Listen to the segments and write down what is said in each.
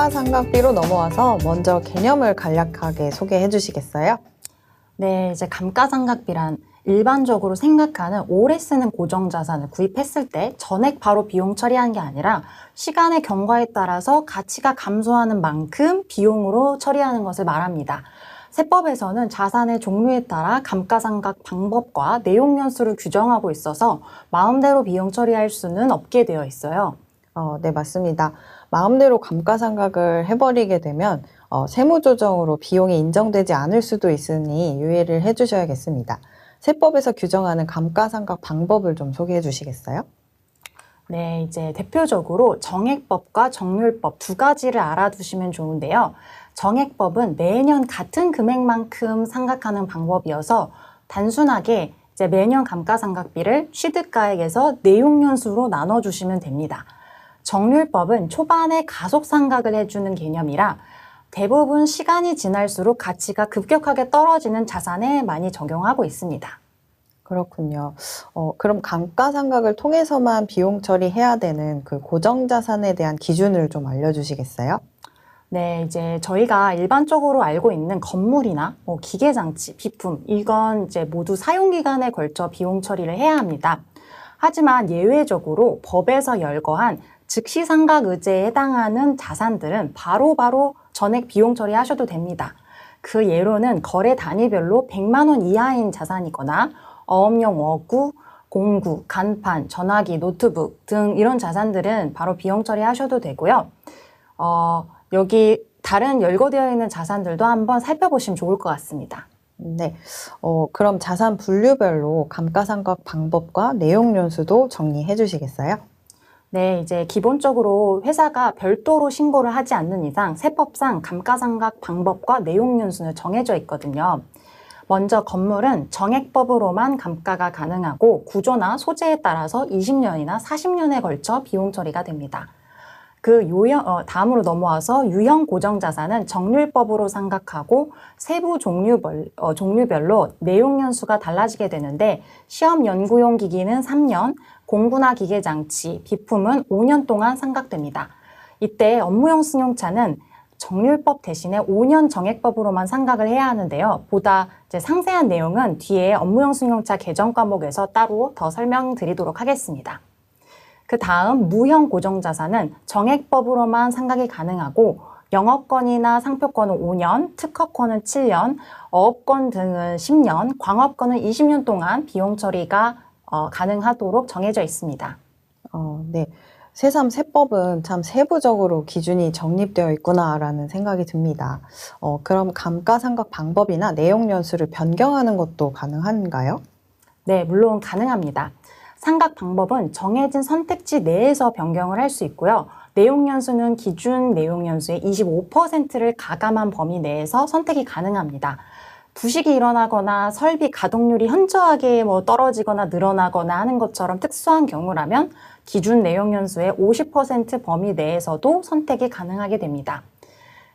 감가상각비로 넘어와서 먼저 개념을 간략하게 소개해 주시겠어요? 네, 이제 감가상각비란 일반적으로 생각하는 오래 쓰는 고정자산을 구입했을 때 전액 바로 비용 처리한 게 아니라 시간의 경과에 따라서 가치가 감소하는 만큼 비용으로 처리하는 것을 말합니다. 세법에서는 자산의 종류에 따라 감가상각 방법과 내용 연수를 규정하고 있어서 마음대로 비용 처리할 수는 없게 되어 있어요. 어, 네, 맞습니다. 마음대로 감가상각을 해버리게 되면 어, 세무조정으로 비용이 인정되지 않을 수도 있으니 유의를 해주셔야겠습니다. 세법에서 규정하는 감가상각 방법을 좀 소개해 주시겠어요? 네, 이제 대표적으로 정액법과 정률법 두 가지를 알아두시면 좋은데요. 정액법은 매년 같은 금액만큼 상각하는 방법이어서 단순하게 이제 매년 감가상각비를 취득가액에서 내용연수로 나눠주시면 됩니다. 정률법은 초반에 가속 상각을 해주는 개념이라 대부분 시간이 지날수록 가치가 급격하게 떨어지는 자산에 많이 적용하고 있습니다. 그렇군요. 어, 그럼 감가상각을 통해서만 비용 처리해야 되는 그 고정자산에 대한 기준을 좀 알려주시겠어요? 네, 이제 저희가 일반적으로 알고 있는 건물이나 뭐 기계장치, 비품, 이건 이제 모두 사용기간에 걸쳐 비용 처리를 해야 합니다. 하지만 예외적으로 법에서 열거한 즉시 상각 의제에 해당하는 자산들은 바로 바로 전액 비용 처리하셔도 됩니다. 그 예로는 거래 단위별로 100만 원 이하인 자산이거나 어업용 어구, 공구, 간판, 전화기, 노트북 등 이런 자산들은 바로 비용 처리하셔도 되고요. 어, 여기 다른 열거되어 있는 자산들도 한번 살펴보시면 좋을 것 같습니다. 네. 어, 그럼 자산 분류별로 감가상각 방법과 내용 연수도 정리해 주시겠어요? 네, 이제 기본적으로 회사가 별도로 신고를 하지 않는 이상 세법상 감가상각 방법과 내용 연수는 정해져 있거든요. 먼저 건물은 정액법으로만 감가가 가능하고 구조나 소재에 따라서 20년이나 40년에 걸쳐 비용 처리가 됩니다. 그 요형, 어, 다음으로 넘어와서 유형 고정 자산은 정률법으로 상각하고 세부 종류별, 어, 종류별로 내용 연수가 달라지게 되는데 시험 연구용 기기는 3년, 공구나 기계 장치, 비품은 5년 동안 상각됩니다. 이때 업무용 승용차는 정률법 대신에 5년 정액법으로만 상각을 해야 하는데요. 보다 상세한 내용은 뒤에 업무용 승용차 개정 과목에서 따로 더 설명드리도록 하겠습니다. 그 다음 무형 고정자산은 정액법으로만 상각이 가능하고 영업권이나 상표권은 5년, 특허권은 7년, 어업권 등은 10년, 광업권은 20년 동안 비용 처리가 어, 가능하도록 정해져 있습니다. 어, 네. 새삼 세법은 참 세부적으로 기준이 정립되어 있구나라는 생각이 듭니다. 어, 그럼 감가상각 방법이나 내용 연수를 변경하는 것도 가능한가요? 네, 물론 가능합니다. 상각 방법은 정해진 선택지 내에서 변경을 할 수 있고요. 내용 연수는 기준 내용 연수의 25%를 가감한 범위 내에서 선택이 가능합니다. 부식이 일어나거나 설비 가동률이 현저하게 뭐 떨어지거나 늘어나거나 하는 것처럼 특수한 경우라면 기준 내용 연수의 50% 범위 내에서도 선택이 가능하게 됩니다.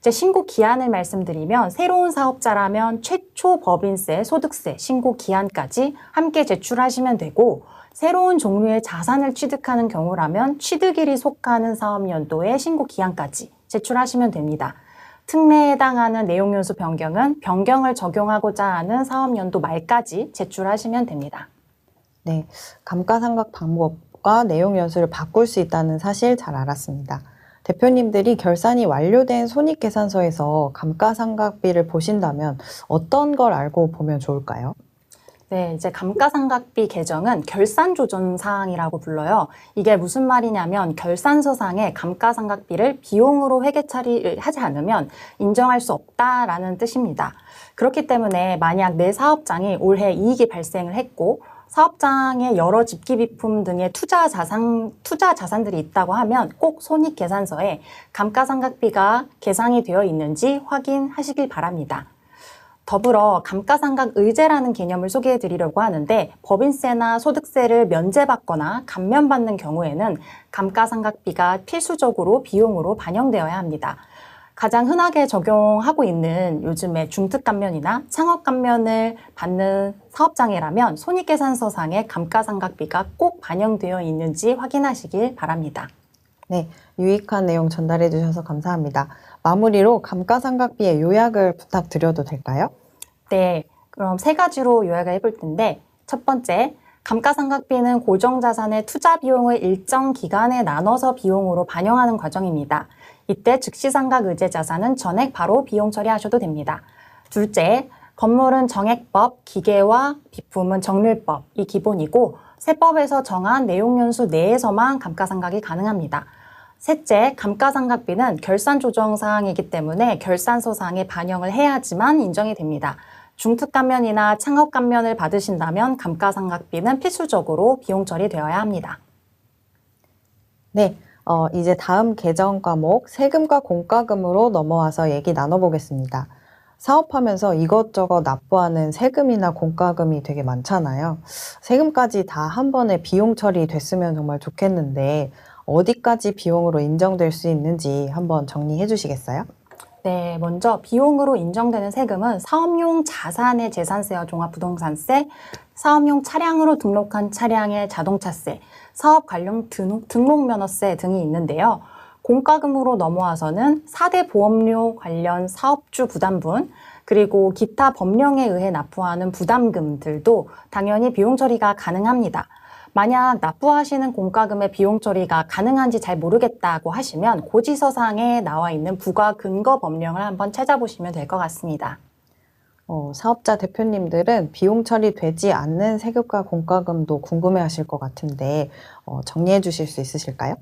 이제 신고 기한을 말씀드리면 새로운 사업자라면 최초 법인세, 소득세, 신고 기한까지 함께 제출하시면 되고 새로운 종류의 자산을 취득하는 경우라면 취득일이 속하는 사업연도의 신고 기한까지 제출하시면 됩니다. 특례에 해당하는 내용 연수 변경은 변경을 적용하고자 하는 사업연도 말까지 제출하시면 됩니다. 네. 감가상각 방법과 내용 연수를 바꿀 수 있다는 사실 잘 알았습니다. 대표님들이 결산이 완료된 손익계산서에서 감가상각비를 보신다면 어떤 걸 알고 보면 좋을까요? 네, 이제 감가상각비 개정은 결산 조정 사항이라고 불러요. 이게 무슨 말이냐면 결산서상에 감가상각비를 비용으로 회계 처리하지 않으면 인정할 수 없다라는 뜻입니다. 그렇기 때문에 만약 내 사업장이 올해 이익이 발생을 했고 사업장에 여러 집기 비품 등의 투자 자산 투자 자산들이 있다고 하면 꼭 손익 계산서에 감가상각비가 계상이 되어 있는지 확인하시길 바랍니다. 더불어 감가상각 의제라는 개념을 소개해 드리려고 하는데 법인세나 소득세를 면제받거나 감면받는 경우에는 감가상각비가 필수적으로 비용으로 반영되어야 합니다. 가장 흔하게 적용하고 있는 요즘에 중특감면이나 창업감면을 받는 사업장이라면 손익계산서상의 감가상각비가 꼭 반영되어 있는지 확인하시길 바랍니다. 네, 유익한 내용 전달해 주셔서 감사합니다. 마무리로 감가상각비의 요약을 부탁드려도 될까요? 네, 그럼 세 가지로 요약을 해볼 텐데 첫 번째, 감가상각비는 고정자산의 투자 비용을 일정 기간에 나눠서 비용으로 반영하는 과정입니다. 이때 즉시상각 의제 자산은 전액 바로 비용 처리하셔도 됩니다. 둘째, 건물은 정액법, 기계와 비품은 정률법이 기본이고 세법에서 정한 내용연수 내에서만 감가상각이 가능합니다. 셋째, 감가상각비는 결산 조정 사항이기 때문에 결산서 사항에 반영을 해야지만 인정이 됩니다. 중특 감면이나 창업 감면을 받으신다면 감가상각비는 필수적으로 비용 처리되어야 합니다. 네, 어, 이제 다음 개정 과목 세금과 공과금으로 넘어와서 얘기 나눠보겠습니다. 사업하면서 이것저것 납부하는 세금이나 공과금이 되게 많잖아요. 세금까지 다 한 번에 비용 처리됐으면 정말 좋겠는데 어디까지 비용으로 인정될 수 있는지 한번 정리해 주시겠어요? 네, 먼저 비용으로 인정되는 세금은 사업용 자산의 재산세와 종합부동산세, 사업용 차량으로 등록한 차량의 자동차세, 사업 관련 등록, 등록면허세 등이 있는데요. 공과금으로 넘어와서는 4대 보험료 관련 사업주 부담분, 그리고 기타 법령에 의해 납부하는 부담금들도 당연히 비용 처리가 가능합니다. 만약 납부하시는 공과금의 비용 처리가 가능한지 잘 모르겠다고 하시면 고지서상에 나와 있는 부과 근거 법령을 한번 찾아보시면 될 것 같습니다. 어, 사업자 대표님들은 비용 처리되지 않는 세금과 공과금도 궁금해 하실 것 같은데 어, 정리해 주실 수 있으실까요?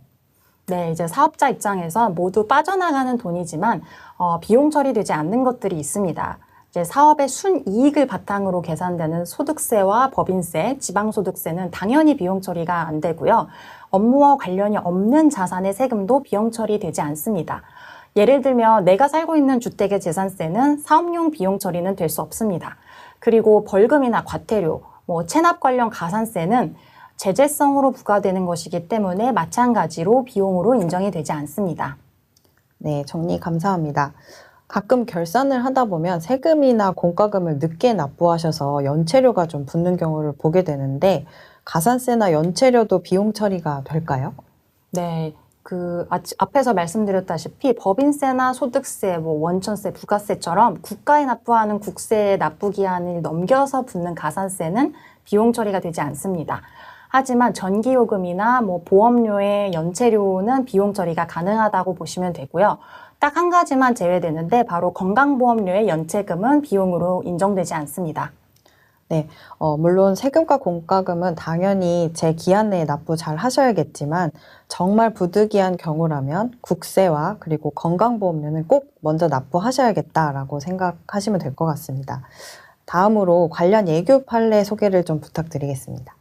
네, 이제 사업자 입장에서 모두 빠져나가는 돈이지만 어, 비용 처리되지 않는 것들이 있습니다. 이제 사업의 순이익을 바탕으로 계산되는 소득세와 법인세, 지방소득세는 당연히 비용 처리가 안 되고요. 업무와 관련이 없는 자산의 세금도 비용 처리되지 않습니다. 예를 들면 내가 살고 있는 주택의 재산세는 사업용 비용 처리는 될 수 없습니다. 그리고 벌금이나 과태료, 뭐 체납 관련 가산세는 제재성으로 부과되는 것이기 때문에 마찬가지로 비용으로 인정이 되지 않습니다. 네, 정리 감사합니다. 가끔 결산을 하다 보면 세금이나 공과금을 늦게 납부하셔서 연체료가 좀 붙는 경우를 보게 되는데 가산세나 연체료도 비용 처리가 될까요? 네. 그 아- 앞에서 말씀드렸다시피 법인세나 소득세, 뭐 원천세, 부가세처럼 국가에 납부하는 국세의 납부 기한을 넘겨서 붙는 가산세는 비용 처리가 되지 않습니다. 하지만 전기요금이나 뭐 보험료의 연체료는 비용 처리가 가능하다고 보시면 되고요. 딱 한 가지만 제외되는데 바로 건강보험료의 연체금은 비용으로 인정되지 않습니다. 네, 어, 물론 세금과 공과금은 당연히 제 기한 내에 납부 잘 하셔야겠지만 정말 부득이한 경우라면 국세와 그리고 건강보험료는 꼭 먼저 납부하셔야겠다라고 생각하시면 될 것 같습니다. 다음으로 관련 예규 판례 소개를 좀 부탁드리겠습니다.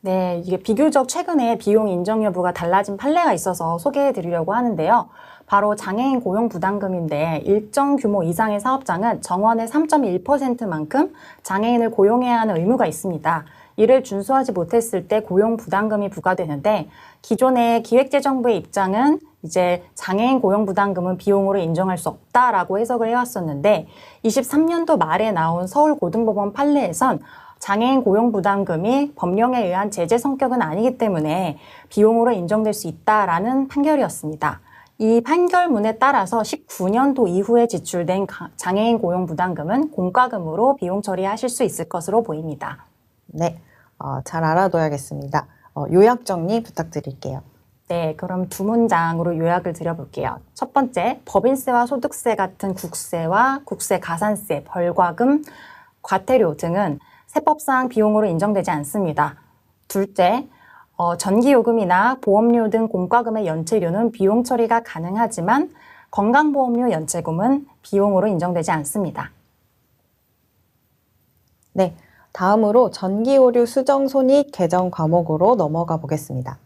네, 이게 비교적 최근에 비용 인정 여부가 달라진 판례가 있어서 소개해 드리려고 하는데요. 바로 장애인 고용 부담금인데 일정 규모 이상의 사업장은 정원의 3.1%만큼 장애인을 고용해야 하는 의무가 있습니다. 이를 준수하지 못했을 때 고용 부담금이 부과되는데 기존의 기획재정부의 입장은 이제 장애인 고용 부담금은 비용으로 인정할 수 없다라고 해석을 해왔었는데 23년도 말에 나온 서울고등법원 판례에선 장애인 고용 부담금이 법령에 의한 제재 성격은 아니기 때문에 비용으로 인정될 수 있다라는 판결이었습니다. 이 판결문에 따라서 19년도 이후에 지출된 가- 장애인 고용 부담금은 공과금으로 비용 처리하실 수 있을 것으로 보입니다. 네, 어, 잘 알아둬야겠습니다. 어, 요약 정리 부탁드릴게요. 네, 그럼 두 문장으로 요약을 드려볼게요. 첫 번째, 법인세와 소득세 같은 국세와 국세 가산세, 벌과금, 과태료 등은 세법상 비용으로 인정되지 않습니다. 둘째, 어, 전기요금이나 보험료 등 공과금의 연체료는 비용 처리가 가능하지만 건강보험료 연체금은 비용으로 인정되지 않습니다. 네, 다음으로 전기오류 수정 손익 개정 과목으로 넘어가 보겠습니다.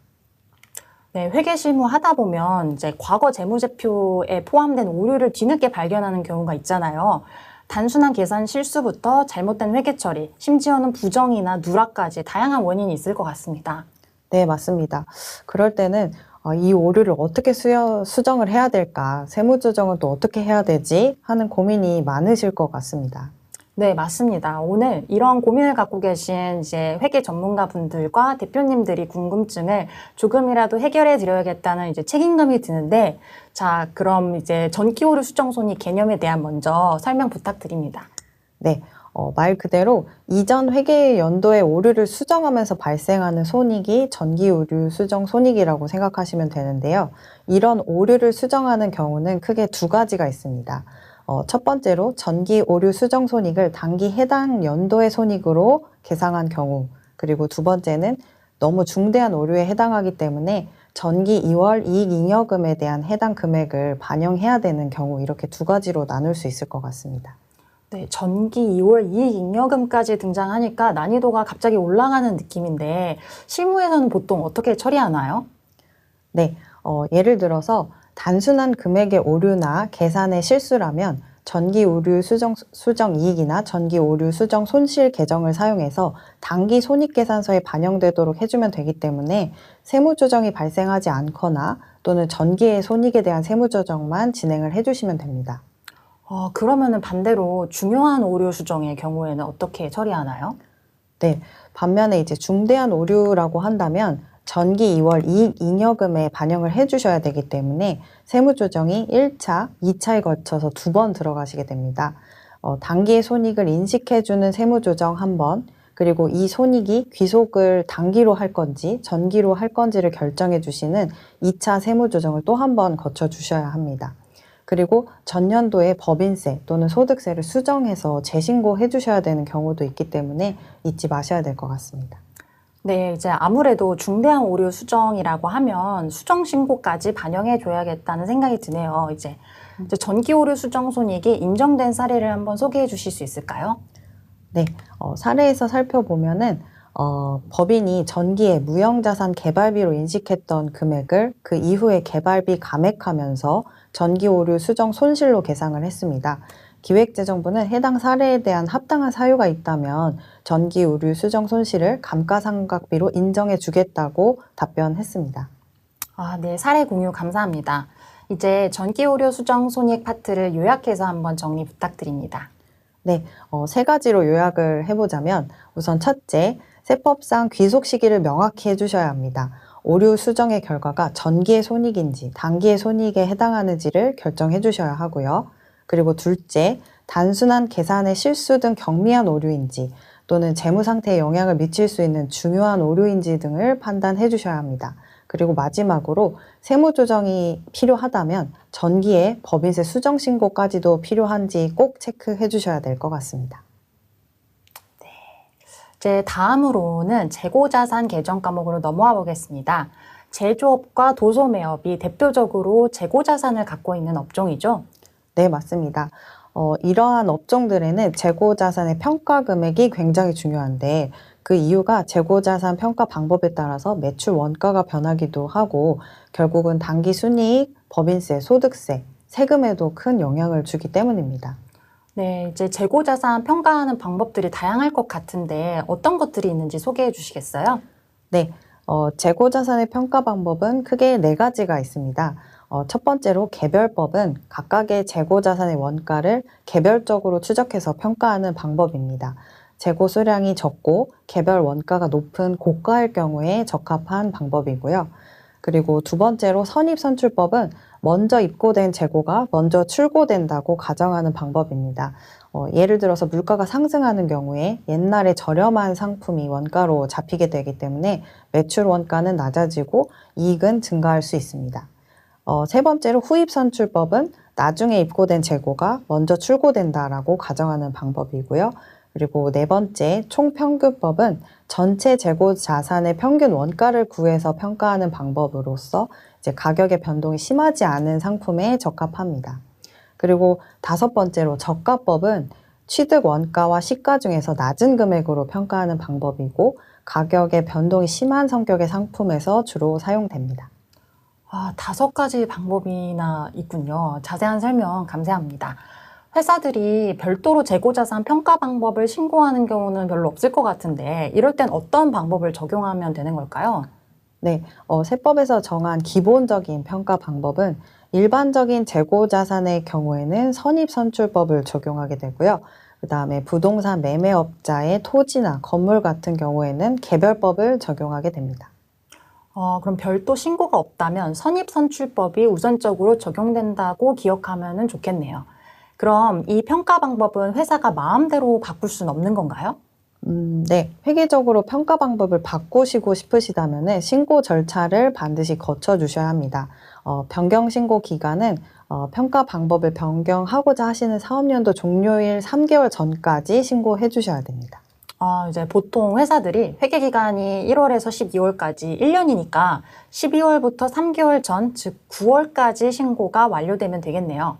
네, 회계 실무 하다 보면 이제 과거 재무제표에 포함된 오류를 뒤늦게 발견하는 경우가 있잖아요. 단순한 계산 실수부터 잘못된 회계 처리, 심지어는 부정이나 누락까지 다양한 원인이 있을 것 같습니다. 네, 맞습니다. 그럴 때는 어, 이 오류를 어떻게 수여, 수정을 해야 될까, 세무조정은 또 어떻게 해야 되지 하는 고민이 많으실 것 같습니다. 네, 맞습니다. 오늘 이런 고민을 갖고 계신 이제 회계 전문가분들과 대표님들이 궁금증을 조금이라도 해결해 드려야겠다는 이제 책임감이 드는데, 자, 그럼 이제 전기 오류 수정 손익 개념에 대한 먼저 설명 부탁드립니다. 네, 어, 말 그대로 이전 회계 연도의 오류를 수정하면서 발생하는 손익이 전기 오류 수정 손익이라고 생각하시면 되는데요. 이런 오류를 수정하는 경우는 크게 두 가지가 있습니다. 어, 첫 번째로 전기 오류 수정 손익을 당기 해당 연도의 손익으로 계상한 경우, 그리고 두 번째는 너무 중대한 오류에 해당하기 때문에 전기 2월 이익 잉여금에 대한 해당 금액을 반영해야 되는 경우 이렇게 두 가지로 나눌 수 있을 것 같습니다. 네, 전기 2월 이익 잉여금까지 등장하니까 난이도가 갑자기 올라가는 느낌인데, 실무에서는 보통 어떻게 처리하나요? 네, 어, 예를 들어서 단순한 금액의 오류나 계산의 실수라면 전기 오류 수정, 수정 이익이나 전기 오류 수정 손실 계정을 사용해서 단기 손익계산서에 반영되도록 해주면 되기 때문에 세무조정이 발생하지 않거나 또는 전기의 손익에 대한 세무조정만 진행을 해주시면 됩니다. 어, 그러면은 반대로 중요한 오류 수정의 경우에는 어떻게 처리하나요? 네, 반면에 이제 중대한 오류라고 한다면 전기 2월 이익 잉여금에 반영을 해주셔야 되기 때문에 세무조정이 1차, 2차에 걸쳐서 두 번 들어가시게 됩니다. 어, 단기의 손익을 인식해주는 세무조정 한 번, 그리고 이 손익이 귀속을 단기로 할 건지 전기로 할 건지를 결정해 주시는 2차 세무조정을 또 한 번 거쳐 주셔야 합니다. 그리고 전년도에 법인세 또는 소득세를 수정해서 재신고해 주셔야 되는 경우도 있기 때문에 잊지 마셔야 될 것 같습니다. 네, 이제 아무래도 중대한 오류 수정이라고 하면 수정 신고까지 반영해 줘야겠다는 생각이 드네요. 이제, 이제 전기 오류 수정 손익이 인정된 사례를 한번 소개해 주실 수 있을까요? 네, 어, 사례에서 살펴보면은 어, 법인이 전기의 무형자산 개발비로 인식했던 금액을 그 이후에 개발비 감액하면서 전기 오류 수정 손실로 계상을 했습니다. 기획재정부는 해당 사례에 대한 합당한 사유가 있다면 전기 오류 수정 손실을 감가상각비로 인정해 주겠다고 답변했습니다. 아, 네, 사례 공유 감사합니다. 이제 전기 오류 수정 손익 파트를 요약해서 한번 정리 부탁드립니다. 네, 어, 세 가지로 요약을 해보자면 우선 첫째, 세법상 귀속 시기를 명확히 해주셔야 합니다. 오류 수정의 결과가 전기의 손익인지 단기의 손익에 해당하는지를 결정해 주셔야 하고요. 그리고 둘째, 단순한 계산의 실수 등 경미한 오류인지 또는 재무 상태에 영향을 미칠 수 있는 중요한 오류인지 등을 판단해 주셔야 합니다. 그리고 마지막으로 세무 조정이 필요하다면 전기의 법인세 수정 신고까지도 필요한지 꼭 체크해 주셔야 될 것 같습니다. 이제 다음으로는 재고자산 개정 과목으로 넘어와 보겠습니다. 제조업과 도소매업이 대표적으로 재고자산을 갖고 있는 업종이죠. 네, 맞습니다. 어, 이러한 업종들에는 재고자산의 평가 금액이 굉장히 중요한데 그 이유가 재고자산 평가 방법에 따라서 매출 원가가 변하기도 하고 결국은 단기 순이익, 법인세, 소득세, 세금에도 큰 영향을 주기 때문입니다. 네, 이제 재고 자산 평가하는 방법들이 다양할 것 같은데 어떤 것들이 있는지 소개해 주시겠어요? 네, 어, 재고 자산의 평가 방법은 크게 네 가지가 있습니다. 어, 첫 번째로 개별법은 각각의 재고 자산의 원가를 개별적으로 추적해서 평가하는 방법입니다. 재고 수량이 적고 개별 원가가 높은 고가일 경우에 적합한 방법이고요. 그리고 두 번째로 선입선출법은 먼저 입고된 재고가 먼저 출고된다고 가정하는 방법입니다. 어, 예를 들어서 물가가 상승하는 경우에 옛날에 저렴한 상품이 원가로 잡히게 되기 때문에 매출 원가는 낮아지고 이익은 증가할 수 있습니다. 어, 세 번째로 후입선출법은 나중에 입고된 재고가 먼저 출고된다라고 가정하는 방법이고요. 그리고 네 번째 총평균법은 전체 재고 자산의 평균 원가를 구해서 평가하는 방법으로서 이제 가격의 변동이 심하지 않은 상품에 적합합니다. 그리고 다섯 번째로 저가법은 취득 원가와 시가 중에서 낮은 금액으로 평가하는 방법이고 가격의 변동이 심한 성격의 상품에서 주로 사용됩니다. 아, 다섯 가지 방법이나 있군요. 자세한 설명 감사합니다. 회사들이 별도로 재고자산 평가 방법을 신고하는 경우는 별로 없을 것 같은데 이럴 땐 어떤 방법을 적용하면 되는 걸까요? 네, 어, 세법에서 정한 기본적인 평가 방법은 일반적인 재고자산의 경우에는 선입선출법을 적용하게 되고요. 그 다음에 부동산 매매업자의 토지나 건물 같은 경우에는 개별법을 적용하게 됩니다. 어, 그럼 별도 신고가 없다면 선입선출법이 우선적으로 적용된다고 기억하면 좋겠네요. 그럼 이 평가 방법은 회사가 마음대로 바꿀 수는 없는 건가요? 음, 네. 획일적으로 평가 방법을 바꾸시고 싶으시다면 신고 절차를 반드시 거쳐 주셔야 합니다. 어, 변경 신고 기간은 어, 평가 방법을 변경하고자 하시는 사업년도 종료일 3개월 전까지 신고해 주셔야 됩니다. 아, 이제 보통 회사들이 회계 기간이 1월에서 12월까지 1년이니까 12월부터 3개월 전, 즉 9월까지 신고가 완료되면 되겠네요.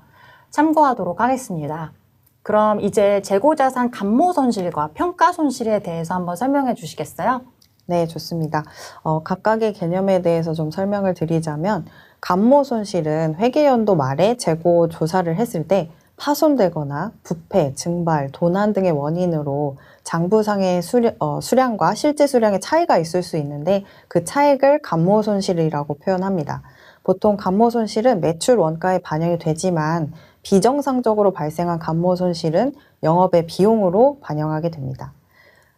참고하도록 하겠습니다. 그럼 이제 재고자산 감모 손실과 평가 손실에 대해서 한번 설명해 주시겠어요? 네, 좋습니다. 어, 각각의 개념에 대해서 좀 설명을 드리자면, 감모 손실은 회계연도 말에 재고 조사를 했을 때 파손되거나 부패, 증발, 도난 등의 원인으로 장부상의 수량, 어, 수량과 실제 수량의 차이가 있을 수 있는데 그 차액을 감모 손실이라고 표현합니다. 보통 감모 손실은 매출 원가에 반영이 되지만 비정상적으로 발생한 감모 손실은 영업의 비용으로 반영하게 됩니다.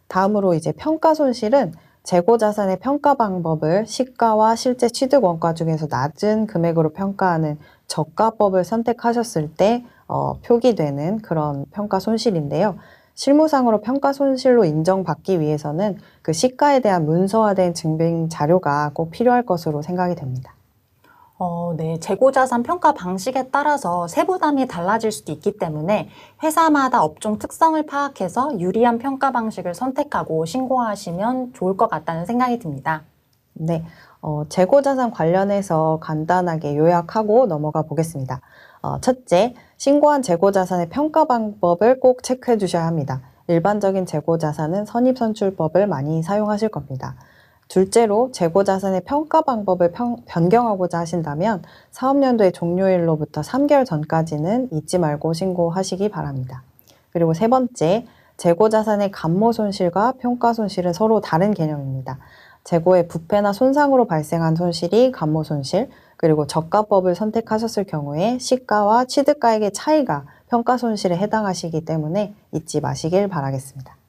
다음으로 이제 평가 손실은 재고 자산의 평가 방법을 시가와 실제 취득 원가 중에서 낮은 금액으로 평가하는 저가법을 선택하셨을 때 어, 표기되는 그런 평가 손실인데요. 실무상으로 평가 손실로 인정받기 위해서는 그 시가에 대한 문서화된 증빙 자료가 꼭 필요할 것으로 생각이 됩니다. 어, 네. 재고자산 평가 방식에 따라서 세부담이 달라질 수도 있기 때문에 회사마다 업종 특성을 파악해서 유리한 평가 방식을 선택하고 신고하시면 좋을 것 같다는 생각이 듭니다. 네, 어, 재고자산 관련해서 간단하게 요약하고 넘어가 보겠습니다. 어, 첫째, 신고한 재고자산의 평가 방법을 꼭 체크해 주셔야 합니다. 일반적인 재고자산은 선입선출법을 많이 사용하실 겁니다. 둘째로 재고 자산의 평가 방법을 평- 변경하고자 하신다면 사업연도의 종료일로부터 3개월 전까지는 잊지 말고 신고하시기 바랍니다. 그리고 세 번째, 재고 자산의 감모 손실과 평가 손실은 서로 다른 개념입니다. 재고의 부패나 손상으로 발생한 손실이 감모 손실, 그리고 저가법을 선택하셨을 경우에 시가와 취득가액의 차이가 평가 손실에 해당하시기 때문에 잊지 마시길 바라겠습니다.